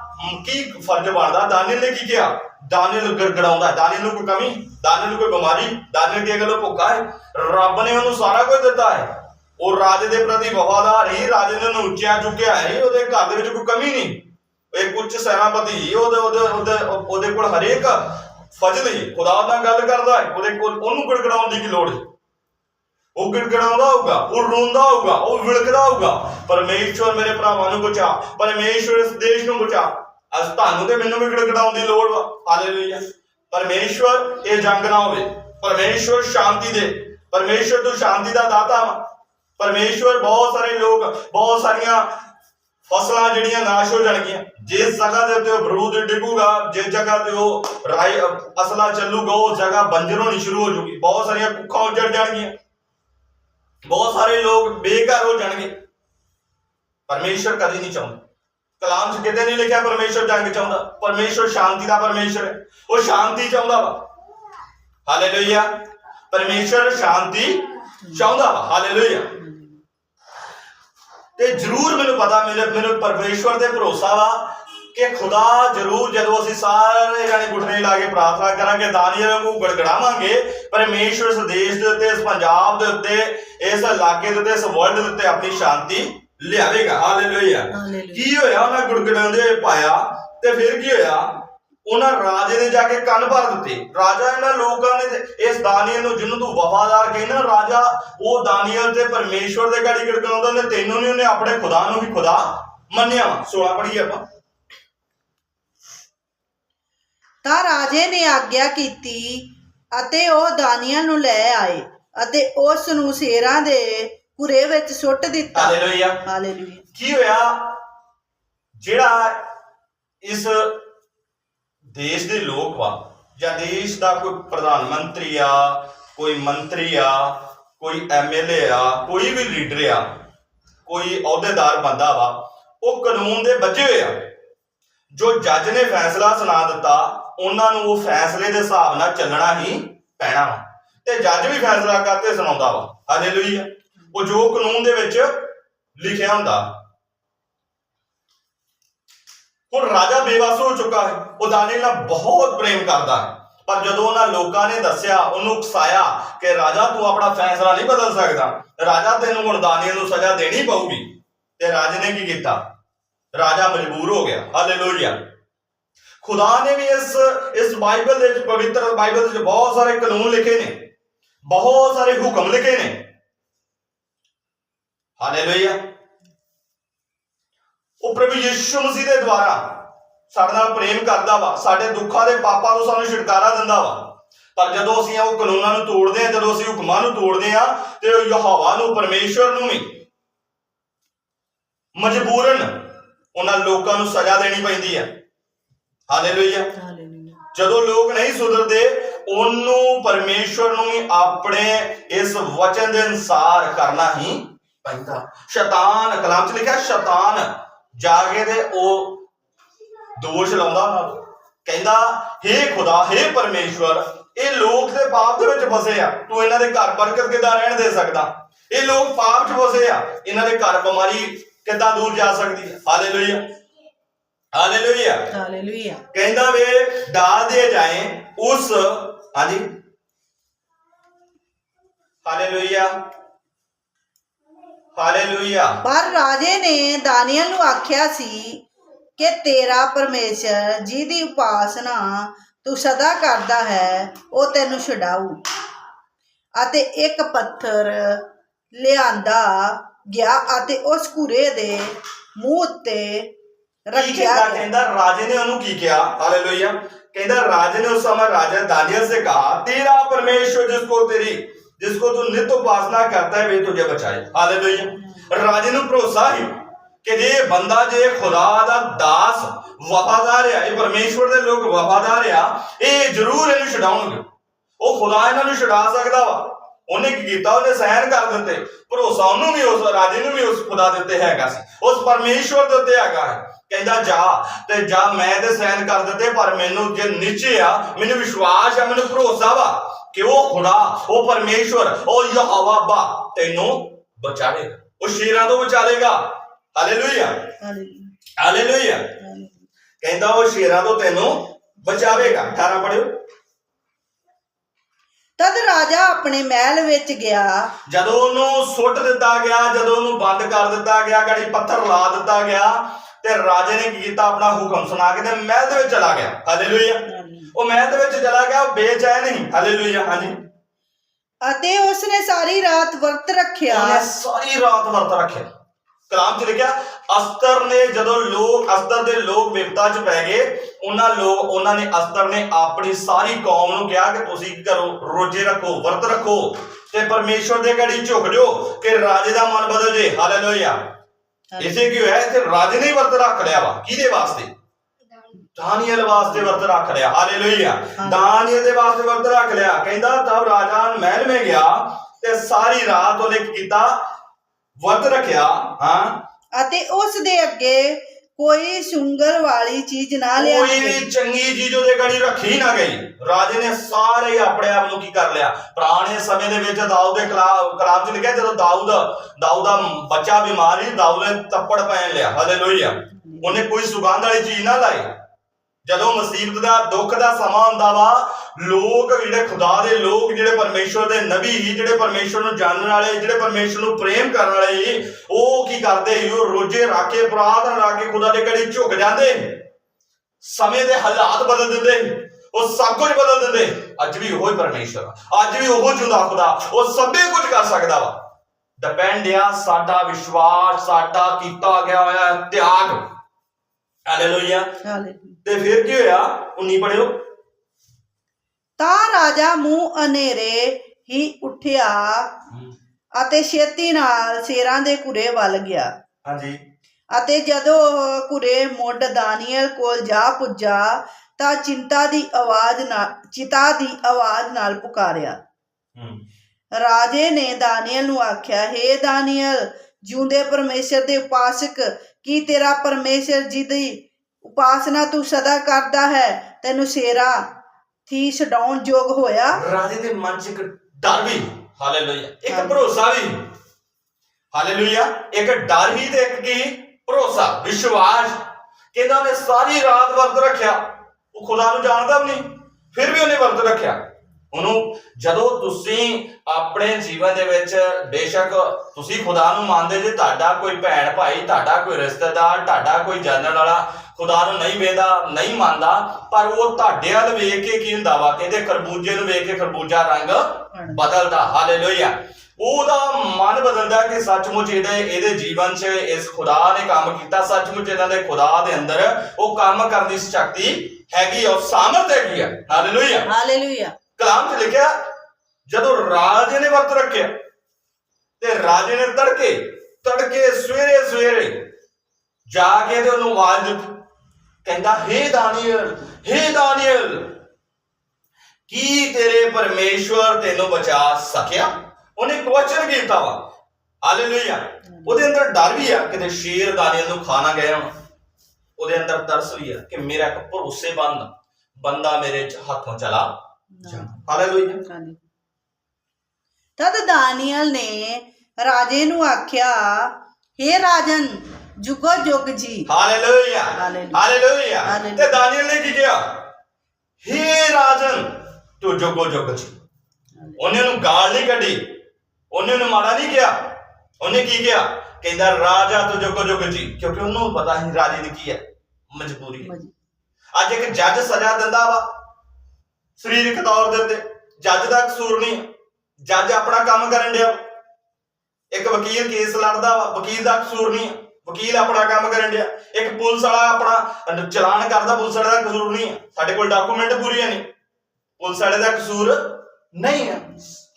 ਕੀ ਫਰਜ਼ ਬਣਦਾ? ਦਾਨਿਲ ਨੇ ਕੀ ਕਿਹਾ? ਦਾਨਿਲ ਗੜਗੜਾਉਂਦਾ ਦਾਨੀਲ ਨੂੰ ਕੋਈ ਕਮੀ? ਦਾਨੀਲ ਨੂੰ ਕੋਈ ਬਿਮਾਰੀ? ਦਾਨੀਲ ਕੀ ਗੱਲੋਂ ਭੁੱਖਾ ਹੈ। ਰੱਬ ਨੇ ਉਹਨੂੰ ਸਾਰਾ ਕੁਝ ਦਿੱਤਾ ਹੈ। ਉਹ ਰਾਜੇ ਦੇ ਪ੍ਰਤੀ ਵਫਾਦਾਰ ਹੀ ਰਾਜੇ ਨੇ ਉਹਨੂੰ ਉੱਚਿਆ ਚੁੱਕਿਆ ਹੈ ਉਹਦੇ ਘਰ ਦੇ ਵਿੱਚ ਕੋਈ ਕਮੀ ਨਹੀਂ। ਇੱਕ ਉੱਚ ਸੈਨਾਪਤੀ ਉਹਦੇ ਉਹਦੇ ਉਹਦੇ ਕੋਲ ਹਰੇਕ ਫਜ਼ਲ ਹੀ ਖੁਦਾ ਨਾਲ ਗੱਲ ਕਰਦਾ ਹੈ, ਉਹਦੇ ਕੋਲ ਉਹਨੂੰ ਗੜਗੜਾਉਣ ਦੀ ਕੀ ਲੋੜ ਹੈ ਉਹ ਗਿੜਗੜਾਉਂਦਾ ਹੋਊਗਾ, ਉਹ ਰੋਂਦਾ ਹੋਊਗਾ, ਉਹ ਵਿਲਕਦਾ ਹੋਊਗਾ। ਪਰਮੇਸ਼ਵਰ ਮੇਰੇ ਭਰਾਵਾਂ ਨੂੰ ਬਚਾ, ਪਰਮੇਸ਼ਵਰ ਇਸ ਦੇਸ਼ ਨੂੰ ਬਚਾ। ਅੱਜ ਤੁਹਾਨੂੰ ਤੇ ਮੈਨੂੰ ਵੀ ਗਿੜਗੜਾਉਣ ਦੀ ਲੋੜ ਵਾ। ਹਾਲੇਲੂਇਆ ਪਰਮੇਸ਼ਵਰ ਇਹ ਜੰਗ ਨਾ ਹੋਵੇ। ਪਰਮੇਸ਼ਵਰ ਸ਼ਾਂਤੀ ਦੇ। ਪਰਮੇਸ਼ਵਰ ਤੂੰ ਸ਼ਾਂਤੀ ਦਾ ਦਾਤਾ ਵਾ। ਪਰਮੇਸ਼ਵਰ ਬਹੁਤ ਸਾਰੇ ਲੋਕ, ਬਹੁਤ ਸਾਰੀਆਂ ਫਸਲਾਂ ਜਿਹੜੀਆਂ ਨਾਸ਼ ਹੋ ਜਾਣਗੀਆਂ। ਜਿਸ ਜਗ੍ਹਾ ਦੇ ਉੱਤੇ ਉਹ ਬਰੂਦ ਡਿੱਗੂਗਾ ਜਿਸ ਜਗ੍ਹਾ ਤੇ ਉਹ ਰਾਈ ਅਸਲਾ ਚੱਲੂਗਾ, ਉਹ ਜਗ੍ਹਾ ਬੰਜਰ ਹੋਣੀ ਸ਼ੁਰੂ ਹੋ ਜੂਗੀ ਬਹੁਤ ਸਾਰੀਆਂ ਕੁੱਖਾਂ ਉੱਜੜ ਜਾਣਗੀਆਂ। ਬਹੁਤ ਸਾਰੇ ਲੋਕ ਬੇਘਰ ਹੋ ਜਾਣਗੇ। ਪਰਮੇਸ਼ਰ ਕਦੇ ਨਹੀਂ ਚਾਹੁੰਦਾ। ਕਲਾਮ 'ਚ ਕਿਤੇ ਨਹੀਂ ਲਿਖਿਆ ਪਰਮੇਸ਼ਰ ਜੰਗ ਚਾਹੁੰਦਾ। ਪਰਮੇਸ਼ਰ ਸ਼ਾਂਤੀ ਦਾ ਪਰਮੇਸ਼ਰ ਹੈ। ਉਹ ਸ਼ਾਂਤੀ ਚਾਹੁੰਦਾ ਵਾ। ਹਾਲੇਲੂਇਆ। ਪਰਮੇਸ਼ਰ ਸ਼ਾਂਤੀ ਚਾਹੁੰਦਾ ਵਾ। ਹਾਲੇਲੂਇਆ। ਤੇ ਜਰੂਰ ਮੈਨੂੰ ਪਤਾ ਮੇਰੇ ਮੈਨੂੰ ਪਰਮੇਸ਼ਵਰ ਤੇ ਭਰੋਸਾ ਵਾ ਕਿ ਖੁਦਾ ਜਰੂਰ ਜਦੋਂ ਅਸੀਂ ਸਾਰੇ ਜਾਣੇ ਗੁੱਟਨੇ ਲਾ ਕੇ ਪ੍ਰਾਰਥਨਾ ਕਰਾਂਗੇ ਦਾਨੀਆਂ ਨੂੰ ਗੜਗੜਾਵਾਂਗੇ ਪਰਮੇਸ਼ਵਰ ਇਸ ਦੇਸ਼ ਦੇ ਉੱਤੇ ਇਸ ਪੰਜਾਬ ਦੇ ਉੱਤੇ ਇਸ ਇਲਾਕੇ ਦੇ ਉੱਤੇ ਇਸ ਵਰਲਡ ਦੇ ਉੱਤੇ ਆਪਣੀ ਸ਼ਾਂਤੀ ਲਿਆਵੇਗਾ। Hallelujah hallelujah. ਕੀ ਹੋਇਆ? ਉਹਨਾਂ ਗੁੜਗੜਾਉਂਦੇ ਹੋਏ ਪਾਇਆ ਤੇ ਫਿਰ ਕੀ ਹੋਇਆ? ਉਹਨਾਂ ਰਾਜੇ ਨੇ ਜਾ ਕੇ ਕੰਨ ਭਰ ਦਿੱਤੇ। ਰਾਜਾ ਇਹਨਾਂ ਲੋਕਾਂ ਨੇ ਇਸ ਦਾਨੀਅਲ ਨੂੰ ਜਿਹਨੂੰ ਤੂੰ ਵਫਾਦਾਰ ਕਹਿੰਦਾ ਰਾਜਾ ਉਹ ਦਾਨੀਅਲ ਤੇ ਪਰਮੇਸ਼ਵਰ ਦੇ ਗਾੜੀ ਗੜਗੜਾਉਂਦਾ ਨੇ ਤੈਨੂੰ ਨਹੀਂ ਉਹਨੇ ਆਪਣੇ ਖੁਦਾ ਨੂੰ ਵੀ ਖੁਦਾ ਮੰਨਿਆ। ਵਾ 16 ਪੜੀਏ ਆਪਾਂ। ਤਾਂ ਰਾਜੇ ਨੇ ਆਗਿਆ ਕੀਤੀ ਅਤੇ ਉਹ ਦਾਨੀਆਂ ਨੂੰ ਲੈ ਆਏ ਅਤੇ ਉਸ ਨੂੰ ਸ਼ੇਰਾਂ ਦੇ ਕੁਰੇ ਵਿੱਚ ਸੁੱਟ ਦਿੱਤਾ। ਹਾਲੇਲੂਇਆ। ਹਾਲੇਲੂਇਆ। ਕੀ ਹੋਇਆ? ਜਿਹੜਾ ਇਸ ਦੇਸ਼ ਦੇ ਲੋਕ ਵਾ, ਜਾਂ ਦੇਸ਼ ਦਾ ਕੋਈ ਪ੍ਰਧਾਨ ਮੰਤਰੀ ਆ, ਕੋਈ ਮੰਤਰੀ ਆ, ਕੋਈ ਐਮਐਲਏ ਆ, ਕੋਈ ਵੀ ਲੀਡਰ ਆ, ਕੋਈ ਅਹੁਦੇਦਾਰ ਬੰਦਾ ਵਾ, ਉਹ ਕਾਨੂੰਨ ਦੇ ਬੱਝੇ ਹੋਏ ਆ। ਜੋ ਜੱਜ ਨੇ ਫੈਸਲਾ ਸੁਣਾ ਦਿੱਤਾ, ਉਹਨਾਂ ਨੂੰ ਉਹ ਫੈਸਲੇ ਦੇ ਹਿਸਾਬ ਨਾਲ ਚੱਲਣਾ ਹੀ ਪੈਣਾ ਵਾ। ਤੇ ਜੱਜ ਵੀ ਫੈਸਲਾ ਕਰਕੇ ਸੁਣਾਉਂਦਾ ਵਾ। ਹਾਲੇਲੂਇਆ। ਉਹ ਜੋ ਕਾਨੂੰਨ ਦੇ ਵਿੱਚ ਲਿਖਿਆ ਹੁੰਦਾ ਹੁਣ ਰਾਜਾ ਬੇਵਸ ਹੋ ਚੁੱਕਾ ਹੈ, ਉਹ ਦਾਨੀਲ ਨਾਲ ਬਹੁਤ ਪ੍ਰੇਮ ਕਰਦਾ ਹੈ। ਪਰ ਜਦੋਂ ਉਹਨਾਂ ਲੋਕਾਂ ਨੇ ਦੱਸਿਆ, ਉਹਨੂੰ ਉਕਸਾਇਆ ਕਿ ਰਾਜਾ ਤੂੰ ਆਪਣਾ ਫੈਸਲਾ ਨਹੀਂ ਬਦਲ ਸਕਦਾ, ਰਾਜਾ ਤੈਨੂੰ ਹੁਣ ਦਾਨੀਲ ਨੂੰ ਸਜ਼ਾ ਦੇਣੀ ਪਊਗੀ। ਤੇ ਰਾਜੇ ਨੇ ਕੀ ਕੀਤਾ? ਰਾਜਾ ਮਜਬੂਰ ਹੋ ਗਿਆ। ਹਾਲੇਲੂਇਆ ਖੁਦਾ ਨੇ ਵੀ ਇਸ ਇਸ ਬਾਈਬਲ ਦੇ ਵਿੱਚ, ਪਵਿੱਤਰ ਬਾਈਬਲ ਦੇ ਵਿੱਚ ਬਹੁਤ ਸਾਰੇ ਕਾਨੂੰਨ ਲਿਖੇ ਨੇ। ਬਹੁਤ ਸਾਰੇ ਹੁਕਮ ਲਿਖੇ ਨੇ। ਹਾਲੇਲੂਇਆ ਉਹ ਪ੍ਰਭੂ ਯਿਸੂ ਮਸੀਹ ਦੇ ਦੁਆਰਾ ਸਾਡੇ ਨਾਲ ਪ੍ਰੇਮ ਕਰਦਾ ਵਾ ਸਾਡੇ ਦੁੱਖਾਂ ਦੇ ਪਾਪਾਂ ਤੋਂ ਸਾਨੂੰ ਛੁਟਕਾਰਾ ਦਿੰਦਾ ਵਾ। ਪਰ ਜਦੋਂ ਅਸੀਂ ਉਹ ਕਾਨੂੰਨਾਂ ਨੂੰ ਤੋੜਦੇ ਹਾਂ ਜਦੋਂ ਅਸੀਂ ਹੁਕਮਾਂ ਨੂੰ ਤੋੜਦੇ ਹਾਂ ਤੇ ਉਹ ਯਹੋਵਾ ਨੂੰ ਪਰਮੇਸ਼ਵਰ ਨੂੰ ਵੀ ਮਜਬੂਰਨ ਉਹਨਾਂ ਲੋਕਾਂ ਨੂੰ ਸਜ਼ਾ ਦੇਣੀ ਪੈਂਦੀ ਹੈ। ਹਾਲੇਲੂਇਆ। ਹਾਲੇਲੂਇਆ। ਜਦੋਂ ਲੋਕ ਨਹੀਂ ਸੁਧਰਦੇ ਉਹਨੂੰ ਪਰਮੇਸ਼ਵਰ ਨੂੰ ਵੀ ਆਪਣੇ ਇਸ ਵਚਨ ਦੇ ਅਨਸਾਰ ਕਰਨਾ ਹੀ ਪੈਂਦਾ। ਸ਼ੈਤਾਨ ਕਲਾਮ 'ਚ ਲਿਖਿਆ ਸ਼ੈਤਾਨ ਜਾ ਕੇ ਤੇ ਉਹ ਦੋਸ਼ ਲਾਉਂਦਾ ਉਹਨਾਂ ਨੂੰ। ਕਹਿੰਦਾ ਹੇ ਖੁਦਾ ਹੇ ਪਰਮੇਸ਼ਵਰ ਇਹ ਲੋਕ ਤੇ ਪਾਪ ਦੇ ਵਿੱਚ ਫਸੇ ਆ। ਤੂੰ ਇਹਨਾਂ ਦੇ ਘਰ ਬਰਕਤ ਕਿੱਦਾਂ ਰਹਿਣ ਦੇ ਸਕਦਾ? ਇਹ ਲੋਕ ਪਾਪ 'ਚ ਫਸੇ ਆ। ਇਹਨਾਂ ਦੇ ਘਰ ਬਿਮਾਰੀ ਕਿੱਦਾਂ ਦੂਰ ਜਾ ਸਕਦੀ ਹੈ ਹਾਲੇਲੂਇਆ ਹਾਲੇਲੂਇਆ ਹਾਲੇਲੂਇਆ ਕਹਿੰਦਾ ਵੇ ਡਾਲ ਦੇ ਜਾਏ ਉਸ ਹਾਂਜੀ। Hallelujah hallelujah. ਪਰ ਰਾਜੇ ਨੇ ਦਾਨੀਅਲ ਨੂੰ ਆਖਿਆ ਸੀ ਕਿ ਤੇਰਾ ਪਰਮੇਸ਼ਰ ਜਿਹਦੀ ਉਪਾਸਨਾ ਤੂੰ ਸਦਾ ਕਰਦਾ ਹੈ ਉਹ ਤੈਨੂੰ ਛਡਾਊ। ਅਤੇ ਇੱਕ ਪੱਥਰ ਲਿਆਂਦਾ ਗਿਆ ਅਤੇ ਉਸ ਘੂਰੇ ਦੇ ਮੂੰਹ ਉੱਤੇ ਰੱਖਿਆ ਕਹਿੰਦਾ? ਰਾਜੇ ਨੇ ਉਹਨੂੰ ਕੀ ਕਿਹਾ? ਹਾਲੇਲੂਇਆ। ਕਹਿੰਦਾ ਰਾਜੇ ਨੇ ਉਸ ਸਮੇਂ ਰਾਜਾ ਦਾਨੀਅਲ ਸੇ ਕਹਾ ਤੇਰਾ ਪਰਮੇਸ਼ਰ ਜਿਸ ਕੋ ਤੇਰੀ जिसको तू नित्य उपासना करता है वे तुझे बचाए हालेलुया ਰਾਜੇ ਨੂੰ ਭਰੋਸਾ ਹੀ ਕਿ ਜੇ ਇਹ ਬੰਦਾ ਜੇ ਖੁਦਾ ਦਾ ਦਾਸ ਵਫਾਦਾਰ ਆ ਇਹ ਪਰਮੇਸ਼ਵਰ ਦੇ ਲੋਕ ਵਫਾਦਾਰ ਆ ਇਹ ਜ਼ਰੂਰ ਇਹਨੂੰ ਛਡਾਉਣਗੇ ਉਹ ਖੁਦਾ ਇਹਨਾਂ ਨੂੰ ਛਡਾ ਸਕਦਾ ਵਾ ਉਹਨੇ ਕੀ ਕੀਤਾ ਉਹਨੇ ਸਹਿਨ ਕਰ ਦਿੱਤੇ ਭਰੋਸਾ ਉਹਨੂੰ ਵੀ ਉਸ ਰਾਜੇ ਨੂੰ ਵੀ ਉਸ ਖੁਦਾ ਦੇ ਉੱਤੇ ਹੈਗਾ ਸੀ ਉਸ ਪਰਮੇਸ਼ਵਰ ਦੇ ਉੱਤੇ ਹੈਗਾ ਹੈ ਕਹਿੰਦਾ ਜਾ ਤੇ ਜਾ ਮੈਂ ਤੇ ਸਹਿਨ ਕਰ ਦਿੱਤੇ ਪਰ ਮੈਨੂੰ ਜੇ ਨਿਸ਼ਚੈ ਆ ਮੈਨੂੰ ਵਿਸ਼ਵਾਸ ਆ ਮੈਨੂੰ ਭਰੋਸਾ ਵਾ ਕਿ ਉਹ ਖੁਦਾ ਉਹ ਪਰਮੇਸ਼ਵਰ ਉਹ ਯਹੋਵਾ ਬਾ ਤੈਨੂੰ ਬਚਾਵੇਗਾ। ਉਹ ਸ਼ੇਰਾਂ ਤੋਂ ਹਾਲੇਲੂਇਆ ਹਾਲੇਲੂਇਆ ਹਾਲੇਲੂਇਆ। ਕਹਿੰਦਾ ਉਹ ਸ਼ੇਰਾਂ ਤੋਂ ਤੈਨੂੰ ਬਚਾਵੇਗਾ। 18 ਪੜਿਓ ਤਦ ਰਾਜਾ ਆਪਣੇ ਮਹਿਲ ਵਿੱਚ ਗਿਆ। ਜਦੋਂ ਉਹਨੂੰ ਸੁੱਟ ਦਿੱਤਾ ਗਿਆ ਜਦੋਂ ਉਹਨੂੰ ਬੰਦ ਕਰ ਦਿੱਤਾ ਗਿਆ ਗਾੜੀ ਪੱਥਰ ਲਾ ਦਿੱਤਾ ਗਿਆ ਤੇ ਰਾਜੇ ਨੇ ਕੀ ਕੀਤਾ? ਆਪਣਾ ਹੁਕਮ ਸੁਣਾ ਕੇ ਤੇ ਮਹਿਲ ਦੇ ਵਿੱਚ ਚਲਾ ਗਿਆ। ਹਾਲੇਲੂਇਆ ਉਹ ਮਹਿਲ ਦੇ ਵਿੱਚ ਚਲਾ ਗਿਆ ਉਹ ਬੇਚੈਨ ਨਹੀਂ ਹਾਲੇਲੂਇਆ ਹਾਂਜੀ। ਅਤੇ ਉਸਨੇ ਸਾਰੀ ਰਾਤ ਵਰਤ ਰੱਖਿਆ। ਉਹਨੇ ਸਾਰੀ ਰਾਤ ਵਰਤ ਰੱਖਿਆ। ਕਲਾਮ 'ਚ ਲਿਖਿਆ ਅਸਤਰ ਨੇ ਜਦੋਂ ਲੋਕ ਅਸਤਰ ਦੇ ਲੋਕ ਵਿਪਤਾ 'ਚ ਪੈ ਗਏ ਉਹਨਾਂ ਲੋਕ ਉਹਨਾਂ ਨੇ ਅਸਤਰ ਨੇ ਆਪਣੀ ਸਾਰੀ ਕੌਮ ਨੂੰ ਕਿਹਾ ਕਿ ਤੁਸੀਂ ਕਰੋ ਰੋਜੇ ਰੱਖੋ ਵਰਤ ਰੱਖੋ ਤੇ ਪਰਮੇਸ਼ਵਰ ਦੇ ਗੜੀ ਝੁਕ ਜਾਓ ਕਿ ਰਾਜੇ ਦਾ ਮਨ ਬਦਲ ਜੇ। ਹਾਲੇਲੂਇਆ ਇਸੇ ਕੀ ਹੋਇਆ? ਕਿ ਰਾਜੇ ਨੇ ਹੀ ਵਰਤ ਰੱਖ ਲਿਆ ਵਾ। ਕਿਹਦੇ ਵਾਸਤੇ? ਦਾਨੀਏਲ ਵਾਸਤੇ ਵਰਤ ਰੱਖ ਲਿਆ। ਹਾਲੇਲੂਇਆ। ਦਾਨੀਏਲ ਦੇ ਵਾਸਤੇ ਵਰਤ ਰੱਖ ਲਿਆ। ਕਹਿੰਦਾ ਤਬ ਰਾਜਾ ਮਹਿਲ ਮੇ ਗਿਆ ਤੇ ਸਾਰੀ ਰਾਤ ਉਹਨੇ ਕੀਤਾ? ਵਰਤ ਰੱਖਿਆ ਹਾਂ। ਅਤੇ ਉਸ ਦੇ ਅੱਗੇ ਕੋਈ ਸੁੰਗਰ ਵਾਲੀ ਚੀਜ਼ ਨਾ ਕੋਈ ਲਿਆਂਦੀ ਵੀ ਚੰਗੀ ਚੀਜ਼ ਉਹਦੇ ਗੜੀ ਰੱਖੀ ਨਾ ਗਈ। ਰਾਜੇ ਨੇ ਸਾਰੇ ਹੀ ਆਪਣੇ ਆਪ ਨੂੰ ਕੀ ਕਰ ਲਿਆ? ਪੁਰਾਣੇ ਸਮੇਂ ਦੇ ਵਿੱਚ ਦਾਊਦ ਦੇ ਕਲਾ- ਕਲਾਮ 'ਚ ਲਿਖਿਆ ਜਦੋਂ ਦਾਊਦ ਦਾਊਦ ਦਾ ਬੱਚਾ ਬਿਮਾਰ ਸੀ ਦਾਊਦ ਨੇ ਤੱਪੜ ਪੈਣ ਲਿਆ। ਹਾਲੇਲੂਇਆ। ਉਹਨੇ ਕੋਈ ਸੁਗੰਧ ਵਾਲੀ ਚੀਜ਼ ਨਾ ਲਾਈ। ਜਦੋਂ ਮੁਸੀਬਤ ਦਾ, ਦੁੱਖ ਦਾ ਸਮਾਂ ਹੁੰਦਾ ਵਾ, ਲੋਕ ਜਿਹੜੇ ਖੁਦਾ ਦੇ ਲੋਕ, ਜਿਹੜੇ ਪਰਮੇਸ਼ਵਰ ਦੇ ਨਬੀ ਸੀ, ਜਿਹੜੇ ਪਰਮੇਸ਼ਵਰ ਨੂੰ ਜਾਣਨ ਵਾਲੇ, ਜਿਹੜੇ ਪਰਮੇਸ਼ਵਰ ਨੂੰ ਪ੍ਰੇਮ ਕਰਨ ਵਾਲੇ ਸੀ, ਉਹ ਕੀ ਕਰਦੇ ਸੀ? ਉਹ ਰੋਜੇ ਰੱਖ ਪ੍ਰਾਰਥਨਾ ਰੱਖ ਕੇ ਖੁਦਾ ਦੇ ਘੜੀ ਝੁਕ ਜਾਂਦੇ। ਸਮੇਂ ਦੇ ਹਾਲਾਤ ਬਦਲ ਦਿੰਦੇ। ਉਹ ਸਭ ਕੁਝ ਬਦਲ ਦਿੰਦੇ। ਅੱਜ ਵੀ ਉਹੀ ਪਰਮੇਸ਼ਵਰ ਅੱਜ ਵੀ ਉਹ ਜੁਦਾ ਖੁਦਾ। ਉਹ ਸਭੇ ਕੁਝ ਕਰ ਸਕਦਾ ਵਾ। ਡਿਪੈਂਡ ਆ ਸਾਡਾ ਵਿਸ਼ਵਾਸ, ਸਾਡਾ ਕੀਤਾ ਗਿਆ ਹੋਇਆ ਤਿਆਗ। Hallelujah hallelujah. ਤੇ ਫਿਰ ਕੀ ਹੋਇਆ? 19 ਪੜਿਓ ਤਾਂ ਰਾਜਾ ਮੂੰਹ ਹਨੇਰੇ ਹੀ ਉੱਠਿਆ ਅਤੇ ਛੇਤੀ ਨਾਲ ਸ਼ੇਰਾਂ ਦੇ ਘੁਰੇ ਵੱਲ ਗਿਆ। ਹਾਂਜੀ। ਅਤੇ ਜਦੋਂ ਉਹ ਘੁਰੇ ਮੁੱਢ ਦਾਨੀਏਲ ਕੋਲ ਜਾ ਪੁੱਜਾ ਤਾਂ ਚਿੰਤਾ ਦੀ ਆਵਾਜ਼ ਨਾਲ ਚਿਤਾ ਦੀ ਆਵਾਜ਼ ਨਾਲ ਪੁਕਾਰਿਆ। ਹੂੰ। ਰਾਜੇ ਨੇ ਦਾਨੀਏਲ ਨੂੰ ਆਖਿਆ ਹੇ ਦਾਨੀਏਲ ਜਿਉਂਦੇ ਪਰਮੇਸ਼ਰ ਦੇ ਉਪਾਸਕ ਕੀ ਤੇਰਾ ਪਰਮੇਸ਼ਰ ਜੀ ਦੀ ਉਪਾਸਨਾ ਤੂੰ ਸਦਾ ਕਰਦਾ ਹੈ ਤੈਨੂੰ ਸ਼ੇਰਾ ਥੀ ਛਡਾਉਣ ਯੋਗ ਹੋਇਆ। ਰਾਜੇ ਦੇ ਮਨ 'ਚ ਇੱਕ ਡਰ ਵੀ ਹਾਲੇਲੂਇਆ। ਇੱਕ। ਭਰੋਸਾ ਵੀ ਹਾਲੇਲੂਇਆ। ਇੱਕ ਡਰ ਹੀ ਤੇ ਇੱਕ ਕੀ? ਭਰੋਸਾ ਵਿਸ਼ਵਾਸ ਕਹਿੰਦਾ ਉਹਨੇ ਸਾਰੀ ਰਾਤ ਵਰਤ ਰੱਖਿਆ। ਉਹ ਖੁਦਾ ਨੂੰ ਜਾਣਦਾ ਵੀ ਨਹੀਂ ਫਿਰ ਵੀ ਉਹਨੇ ਵਰਤ ਰੱਖਿਆ। ਉਹਨੂੰ ਜਦੋਂ ਤੁਸੀਂ ਆਪਣੇ ਜੀਵਨ ਦੇ ਵਿੱਚ ਬੇਸ਼ੱਕ ਤੁਸੀਂ ਖੁਦਾ ਨੂੰ ਮੰਨਦੇ ਜੇ ਤੁਹਾਡਾ ਕੋਈ ਭੈਣ ਭਾਈ ਤੁਹਾਡਾ ਕੋਈ ਰਿਸ਼ਤੇਦਾਰ ਤੁਹਾਡਾ ਕੋਈ ਜਾਣਨ ਵਾਲਾ ਖੁਦਾ ਨੂੰ ਨਹੀਂ ਵੇਦਾ ਨਹੀਂ ਮੰਨਦਾ ਪਰ ਉਹ ਤੁਹਾਡੇ ਵੱਲ ਵੇਖ ਕੇ ਕੀ ਹੁੰਦਾ ਵਾ? ਕਹਿੰਦੇ ਖਰਬੂਜੇ ਨੂੰ ਵੇਖ ਕੇ ਖਰਬੂਜਾ ਰੰਗ ਬਦਲਦਾ। ਹਾਲੇਲੂਇਆ ਉਹਦਾ ਮਨ ਬਦਲਦਾ ਕਿ ਸੱਚਮੁੱਚ ਇਹਦੇ ਇਹਦੇ ਜੀਵਨ 'ਚ ਇਸ ਖੁਦਾ ਨੇ ਕੰਮ ਕੀਤਾ। ਸੱਚਮੁੱਚ ਇਹਨਾਂ ਦੇ ਖੁਦਾ ਦੇ ਅੰਦਰ ਉਹ ਕੰਮ ਕਰਨ ਦੀ ਸ਼ਕਤੀ ਹੈਗੀ ਆ ਉਹ ਸਾਮਰਥ ਹੈਗੀ ਆ। ਹਾਲੇਲੂਇਆ ਹਾਲੇਲੂਇਆ ਕਲਾਮ 'ਚ ਲਿਖਿਆ, ਜਦੋਂ ਰਾਜੇ ਨੇ ਵਰਤ ਰੱਖਿਆ, ਤੇ ਰਾਜੇ ਨੇ ਤੜਕੇ ਤੜਕੇ ਸਵੇਰੇ ਸਵੇਰੇ ਜਾ ਕੇ ਤੇ ਉਹਨੂੰ ਆਵਾਜ਼ ਦਿੱਤੀ। ਕਹਿੰਦਾ, ਹੇ ਦਾਨੀਏਲ ਹੇ ਦਾਨੀਏਲ ਕੀ ਤੇਰੇ ਪਰਮੇਸ਼ਵਰ ਤੈਨੂੰ ਬਚਾ ਸਕਿਆ? ਉਹਨੇ ਕੁਐਸਚਨ ਕੀਤਾ ਵਾ। ਹਾਲੇਲੂਇਆ। ਉਹਦੇ ਅੰਦਰ ਡਰ ਵੀ ਆ, ਕਿਤੇ ਸ਼ੇਰ ਦਾਨੀਏਲ ਨੂੰ ਖਾਣਾ ਗਿਆ ਹੁਣ। ਉਹਦੇ ਅੰਦਰ ਤਰਸ ਵੀ ਆ ਕਿ ਮੇਰਾ ਇੱਕ ਭਰੋਸੇਮੰਦ ਬੰਦਾ ਮੇਰੇ ਚ ਹੱਥੋਂ ਚਲਾ। ਹਾਲੇਲੂਇਆ। ਤਦ ਦਾਨੀਅਲ ਨੇ ਰਾਜੇ ਨੂੰ ਆਖਿਆ ਹੇ ਰਾਜਨ ਜੁਗੋ ਜੁਗ ਜੀ। ਹਾਲੇਲੂਇਆ। ਹਾਲੇਲੂਇਆ। ਤੇ ਦਾਨੀਏਲ ਨੇ ਕੀ ਕਿਹਾ? ਹੇ ਰਾਜਨ ਤੂੰ ਜੋਗੋ ਜੋਗ ਚ ਉਹਨੇ ਉਹਨੂੰ ਗਾਲ ਨਹੀਂ ਕੱਢੀ। ਉਹਨੇ ਉਹਨੂੰ ਮਾੜਾ ਨਹੀਂ ਕਿਹਾ। ਉਹਨੇ ਕੀ ਕਿਹਾ? ਕਹਿੰਦਾ ਰਾਜਾ ਤੂੰ ਜੋਗੋ ਜੋਗ ਜੀ। ਕਿਉਂਕਿ ਉਹਨੂੰ ਪਤਾ ਸੀ ਰਾਜੇ ਦੀ ਕੀ ਹੈ। ਮਜਬੂਰੀ ਅੱਜ ਇੱਕ ਜੱਜ ਸਜ਼ਾ ਦਿੰਦਾ ਵਾ। ਸਰੀਰਕ ਤੌਰ ਦੇ ਉੱਤੇ ਜੱਜ ਦਾ ਕਸੂਰ ਨਹੀਂ। ਜੱਜ ਆਪਣਾ ਕੰਮ ਕਰਨ ਡਿਆ। ਇੱਕ ਵਕੀਲ ਕੇਸ ਲੜਦਾ ਵਾ ਵਕੀਲ ਦਾ ਕਸੂਰ ਨਹੀਂ। ਵਕੀਲ ਆਪਣਾ ਕੰਮ ਕਰਨ ਡਿਆ। ਇੱਕ ਪੁਲਿਸ ਵਾਲਾ ਆਪਣਾ ਚਲਾਨ ਕਰਦਾ ਪੁਲਿਸ ਵਾਲੇ ਦਾ ਕਸੂਰ ਨਹੀਂ ਹੈ। ਸਾਡੇ ਕੋਲ ਡਾਕੂਮੈਂਟ ਪੂਰੀਆਂ ਨਹੀਂ। ਪੁਲਿਸ ਵਾਲੇ ਦਾ ਕਸੂਰ ਨਹੀਂ ਹੈ।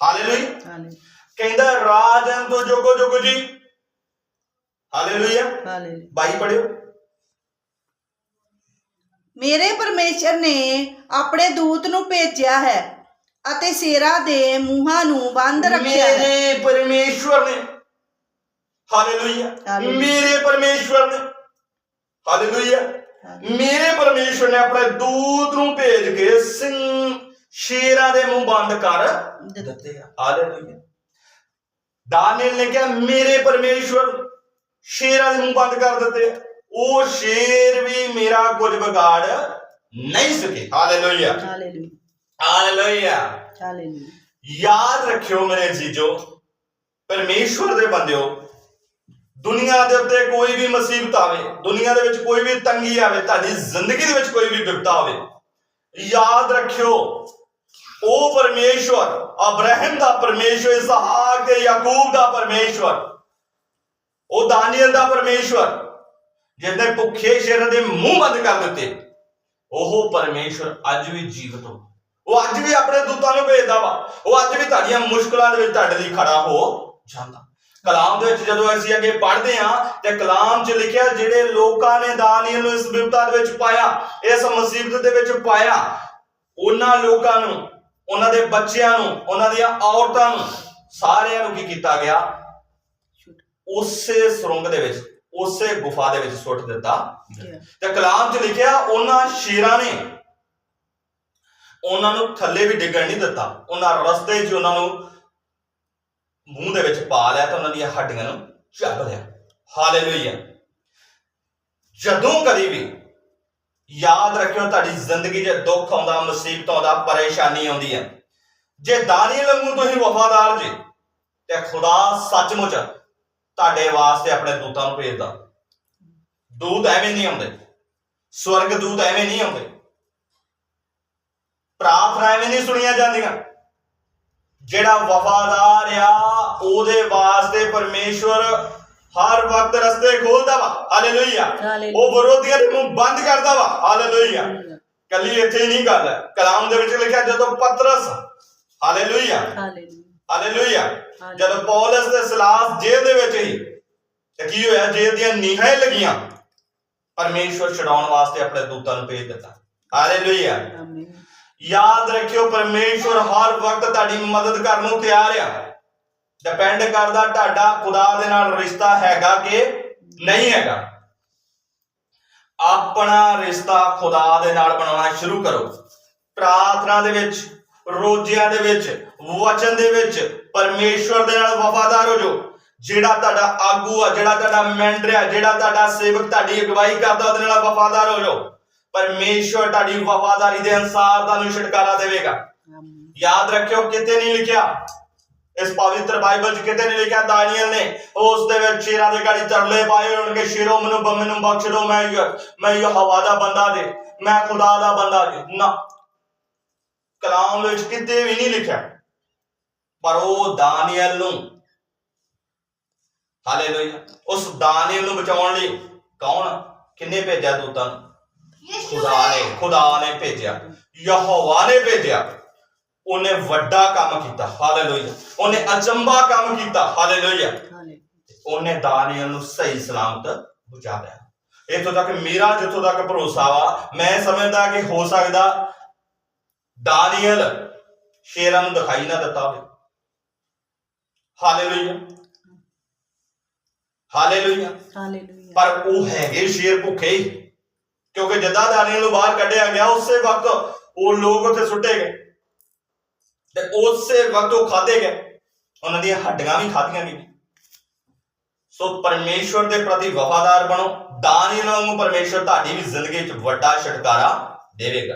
ਹਾਲੇਲੂਇਆ। ਹਾਲੇ ਕਹਿੰਦਾ ਰਾਜਨ ਤੋਂ ਜੋਗੋ ਜੋਗੋ ਜੀ। ਹਾਲੇਲੂਇਆ। ਹਾਲੇ ਬਾਈ ਪੜਿਓ ਮੇਰੇ ਪਰਮੇਸ਼ਰ ਨੇ ਆਪਣੇ ਦੂਤ ਨੂੰ ਭੇਜਿਆ ਹੈ ਅਤੇ ਸ਼ੇਰਾਂ ਦੇ ਮੂੰਹਾਂ ਨੂੰ ਬੰਦ ਰੱਖਿਆ ਹੈ। ਮੇਰੇ ਪਰਮੇਸ਼ਵਰ ਨੇ। ਹਾਲੇਲੂਇਆ। ਮੇਰੇ ਪਰਮੇਸ਼ਵਰ ਨੇ। ਹਾਲੇਲੂਇਆ ਮੇਰੇ ਪਰਮੇਸ਼ਵਰ ਨੇ ਆਪਣੇ ਦੂਤ ਨੂੰ ਭੇਜ ਕੇ ਸਿੰਘ ਸ਼ੇਰਾਂ ਦੇ ਮੂੰਹ ਬੰਦ ਕਰ ਦਿੱਤੇ। ਹਾਲੇਲੂਇਆ ਦਾਨੀਏਲ ਨੇ ਕਿਹਾ ਮੇਰੇ ਪਰਮੇਸ਼ਵਰ ਸ਼ੇਰਾਂ ਦੇ ਮੂੰਹ ਬੰਦ ਕਰ ਦਿੱਤੇ ਆ। ਉਹ ਸ਼ੇਰ ਵੀ ਮੇਰਾ ਕੁਝ ਵਿਗਾੜ ਨਹੀਂ ਸਕੇ। ਹਾਲੇਲੂਇਆ। ਹਾਲੇਲੂਇਆ। ਹਾਲੇਲੂਇਆ। ਹਾਲੇਲੂਇਆ। ਯਾਦ ਰੱਖਿਓ ਮੇਰੇ ਜੀਜੋ ਪਰਮੇਸ਼ਵਰ ਦੇ ਬੰਦਿਓ ਦੁਨੀਆ ਦੇ ਉੱਤੇ ਕੋਈ ਵੀ ਮੁਸੀਬਤ ਆਵੇ ਦੁਨੀਆ ਦੇ ਵਿੱਚ ਕੋਈ ਵੀ ਤੰਗੀ ਆਵੇ ਤੁਹਾਡੀ ਜ਼ਿੰਦਗੀ ਦੇ ਵਿੱਚ ਕੋਈ ਵੀ ਵਿਪਤਾ ਆਵੇ ਯਾਦ ਰੱਖਿਓ ਉਹ ਪਰਮੇਸ਼ਵਰ ਅਬਰਾਹਮ ਦਾ ਪਰਮੇਸ਼ਵਰ ਇਸਹਾਕ ਤੇ ਯਾਕੂਬ ਦਾ ਪਰਮੇਸ਼ਵਰ ਉਹ ਦਾਨੀਅਲ ਦਾ ਪਰਮੇਸ਼ਵਰ ਜਿਹਨੇ ਭੁੱਖੇ ਸ਼ੇਰਾਂ ਦੇ ਮੂੰਹ ਬੰਦ ਕਰ ਦਿੱਤੇ, ਉਹ ਪਰਮੇਸ਼ਵਰ ਅੱਜ ਵੀ ਜੀਵਤ ਹੋ। ਉਹ ਅੱਜ ਵੀ ਆਪਣੇ ਦੂਤਾਂ ਨੂੰ ਭੇਜਦਾ ਵਾ। ਉਹ ਅੱਜ ਵੀ ਤੁਹਾਡੀਆਂ ਮੁਸ਼ਕਲਾਂ ਦੇ ਵਿੱਚ ਤੁਹਾਡੇ ਲਈ ਖੜਾ ਹੋ ਜਾਂਦਾ। ਕਲਾਮ ਦੇ ਵਿੱਚ ਜਦੋਂ ਅਸੀਂ ਅੱਗੇ ਪੜ੍ਹਦੇ ਹਾਂ, ਤੇ ਕਲਾਮ 'ਚ ਲਿਖਿਆ ਜਿਹੜੇ ਲੋਕਾਂ ਨੇ ਦਾਨੀਅਲ ਨੂੰ ਇਸ ਵਿਪਤਾ ਦੇ ਵਿੱਚ ਪਾਇਆ, ਇਸ ਮੁਸੀਬਤ ਦੇ ਵਿੱਚ ਪਾਇਆ, ਉਹਨਾਂ ਲੋਕਾਂ ਨੂੰ, ਉਹਨਾਂ ਦੇ ਬੱਚਿਆਂ ਨੂੰ, ਉਹਨਾਂ ਦੀਆਂ ਔਰਤਾਂ ਨੂੰ ਸਾਰਿਆਂ ਨੂੰ ਕੀ ਕੀਤਾ ਗਿਆ? ਉਸੇ ਸੁਰੰਗ ਦੇ ਵਿੱਚ ਉਸੇ ਗੁਫਾ ਦੇ ਵਿੱਚ ਸੁੱਟ ਦਿੱਤਾ। ਤੇ ਕਲਾਮ 'ਚ ਲਿਖਿਆ ਉਹਨਾਂ ਸ਼ੇਰਾਂ ਨੇ ਉਹਨਾਂ ਨੂੰ ਥੱਲੇ ਵੀ ਡਿੱਗਣ ਨਹੀਂ ਦਿੱਤਾ। ਉਹਨਾਂ ਰਸਤੇ 'ਚ ਉਹਨਾਂ ਨੂੰ ਮੂੰਹ ਦੇ ਵਿੱਚ ਪਾ ਲਿਆ ਤੇ ਉਹਨਾਂ ਦੀਆਂ ਹੱਡੀਆਂ ਨੂੰ ਚੱਬ ਲਿਆ। ਹਾਲੇਲੂਇਆ ਜਦੋਂ ਕਦੀ ਵੀ ਯਾਦ ਰੱਖਿਓ ਤੁਹਾਡੀ ਜ਼ਿੰਦਗੀ 'ਚ ਦੁੱਖ ਆਉਂਦਾ ਮੁਸੀਬਤ ਆਉਂਦਾ ਪਰੇਸ਼ਾਨੀ ਆਉਂਦੀ ਹੈ ਜੇ ਦਾਨੀਏਲ ਵਾਂਗੂ ਤੁਸੀਂ ਵਫਾਦਾਰ ਜੀ ਤੇ ਖੁਦਾ ਸੱਚਮੁੱਚ ਤੁਹਾਡੇ ਵਾਸਤੇ ਆਪਣੇ ਦੂਤਾਂ ਨੂੰ ਭੇਜਦਾ। ਦੂਤ ਐਵੇਂ ਨਹੀਂ ਆਉਂਦੇ। ਸਵਰਗ ਦੂਤ ਐਵੇਂ ਨਹੀਂ ਆਉਂਦੇ। ਪ੍ਰਾਰਥਨਾ ਐਵੇਂ ਨਹੀਂ ਸੁਣੀਆਂ ਜਾਂਦੀਆਂ। ਜਿਹੜਾ ਵਫਾਦਾਰ ਆ ਉਹਦੇ ਵਾਸਤੇ ਪਰਮੇਸ਼ਵਰ ਹਰ ਵਕਤ ਰਸਤੇ ਖੋਲਦਾ ਵਾ। ਹਾਲੇਲੂਇਆ। ਉਹ ਵਿਰੋਧੀਆਂ ਦੇ ਮੂੰਹ ਬੰਦ ਕਰਦਾ ਵਾ। ਹਾਲੇਲੂਇਆ ਕੱਲੀ ਇੱਥੇ ਹੀ ਨਹੀਂ ਗੱਲ। ਹੈ ਕਲਾਮ ਦੇ ਵਿੱਚ ਲਿਖਿਆ ਜਦੋਂ ਪਤਰਸ। Hallelujah hallelujah hallelujah. ਜਦੋਂ ਪੌਲਸ ਤੇ ਸਿਲਾਸ ਜੇਲ੍ਹ ਦੇ ਵਿੱਚ ਹੀ ਤੇ ਕੀ ਹੋਇਆ? ਜੇਲ੍ਹ ਦੀਆਂ ਨੀਹਾਂ ਲੱਗੀਆਂ। ਪਰਮੇਸ਼ਵਰ ਛਡਾਉਣ ਵਾਸਤੇ ਆਪਣੇ ਦੂਤਾਂ ਨੂੰ ਭੇਜ ਦਿੱਤਾ। ਹਾਲੇਲੂਇਆ ਯਾਦ ਰੱਖਿਓ ਪਰਮੇਸ਼ਵਰ ਹਰ ਵਕਤ ਤੁਹਾਡੀ ਮਦਦ ਕਰਨ ਨੂੰ ਤਿਆਰ ਆ। ਡਿਪੈਂਡ ਕਰਦਾ ਤੁਹਾਡਾ ਖੁਦਾ ਦੇ ਨਾਲ ਰਿਸ਼ਤਾ ਹੈਗਾ ਕਿ ਨਹੀਂ ਹੈਗਾ। ਆਪਣਾ ਰਿਸ਼ਤਾ ਖੁਦਾ ਦੇ ਨਾਲ ਬਣਾਉਣਾ ਸ਼ੁਰੂ ਕਰੋ। ਪ੍ਰਾਰਥਨਾ ਦੇ ਵਿੱਚ ਰੋਜ਼ਿਆਂ ਦੇ ਵਿੱਚ ਵਚਨ ਦੇ ਵਿੱਚ ਪਰਮੇਸ਼ਵਰ ਦੇ ਨਾਲ ਵਫਾਦਾਰ ਹੋ ਜਾਓ। ਜਿਹੜਾ ਤੁਹਾਡਾ ਆਗੂ ਆ ਜਿਹੜਾ ਤੁਹਾਡਾ ਮੈਂਟਰ ਆ ਜਿਹੜਾ ਤੁਹਾਡਾ ਸੇਵਕ ਤੁਹਾਡੀ ਅਗਵਾਈ ਕਰਦਾ ਉਹਦੇ ਨਾਲ ਵਫਾਦਾਰ ਹੋ ਜਾਓ। ਪਰਮੇਸ਼ਵਰ ਤੁਹਾਡੀ ਵਫਾਦਾਰੀ ਦੇ ਅਨਸਾਰ ਤੁਹਾਨੂੰ ਛੁਟਕਾਰਾ ਦੇਵੇਗਾ। ਯਾਦ ਰੱਖਿਓ ਕਿਤੇ ਨਹੀਂ ਲਿਖਿਆ। ਇਸ ਪਵਿੱਤਰ ਬਾਈਬਲ 'ਚ ਕਿਤੇ ਨਹੀਂ ਲਿਖਿਆ ਦਾਨੀਅਲ ਨੇ ਉਸ ਦੇ ਵਿੱਚ ਸ਼ੇਰਾਂ ਦੇ ਗਾੜੀ ਤਰਲੇ ਪਾਏ ਉਹਨਾਂ ਕੇ ਸ਼ੇਰੋ ਮੈਨੂੰ ਮੈਨੂੰ ਬਖਸ਼ ਦਿਓ ਮੈਂ ਮੈਂ ਇਹ ਹਵਾ ਦਾ ਬੰਦਾ ਜੇ ਮੈਂ ਖੁਦਾ ਦਾ ਬੰਦਾ ਜੇ। ਨਾ। ਕਲਾਮ ਵਿੱਚ ਕਿਤੇ ਵੀ ਨਹੀਂ ਲਿਖਿਆ। ਪਰ ਉਹ ਦਾਨੀਅਲ ਨੂੰ ਹਾਲੇਲੂਇਆ ਉਸ ਦਾਨੀਅਲ ਨੂੰ ਬਚਾਉਣ ਲਈ ਕੌਣ? ਕਿੰਨੇ ਭੇਜਿਆ ਦੂਤਾਂ ਖੁਦਾ ਨੇ ਖੁਦਾ ਨੇ ਭੇਜਿਆ। ਯਹੋਵਾ ਨੇ ਭੇਜਿਆ। ਉਹਨੇ ਵੱਡਾ ਕੰਮ ਕੀਤਾ ਹਾਲੇਲੂਇਆ। ਉਹਨੇ ਅਚੰਭਾ ਕੰਮ ਕੀਤਾ ਹਾਲੇਲੂਇਆ। ਹਾਲੇਲੂਇਆ। ਉਹਨੇ ਦਾਨੀਅਲ ਨੂੰ ਸਹੀ ਸਲਾਮਤ ਬਚਾ ਲਿਆ। ਇੱਥੋਂ ਤੱਕ ਮੇਰਾ ਜਿੱਥੋਂ ਤੱਕ ਭਰੋਸਾ ਵਾ ਮੈਂ ਸਮਝਦਾ ਕਿ ਹੋ ਸਕਦਾ ਦਾਨੀਅਲ ਸ਼ੇਰਾਂ ਨੂੰ ਦਿਖਾਈ ਨਾ ਦਿੱਤਾ ਹੋਵੇ। ਹਾਲੇਲੂਇਆ। ਹਾਲੇਲੂਇਆ। ਹਾਲੇਲੂਇਆ। ਪਰ ਉਹ ਹੈਗੇ ਸ਼ੇਰ ਭੁੱਖੇ। ਕਿਉਂਕਿ ਜਦਾਂ ਦਾਨੀਅਲ ਨੂੰ ਬਾਹਰ ਕੱਢਿਆ ਗਿਆ ਉਸੇ ਵਕਤ ਉਹ ਲੋਕ ਉੱਥੇ ਸੁੱਟੇ ਗਏ। ਤੇ ਉਸੇ ਵਕਤ ਉਹ ਖਾਦੇ ਗਏ। ਉਹਨਾਂ ਦੀਆਂ ਹੱਡੀਆਂ ਵੀ ਖਾਧੀਆਂ ਗਈਆਂ। ਸੋ ਪਰਮੇਸ਼ਵਰ ਦੇ ਪ੍ਰਤੀ ਵਫਾਦਾਰ ਬਣੋ। ਦਾਨੀਅਲ ਵਾਂਗੂ ਪਰਮੇਸ਼ਵਰ ਤੁਹਾਡੀ ਵੀ ਜ਼ਿੰਦਗੀ ਵਿੱਚ ਵੱਡਾ ਛੁਟਕਾਰਾ ਦੇਵੇਗਾ।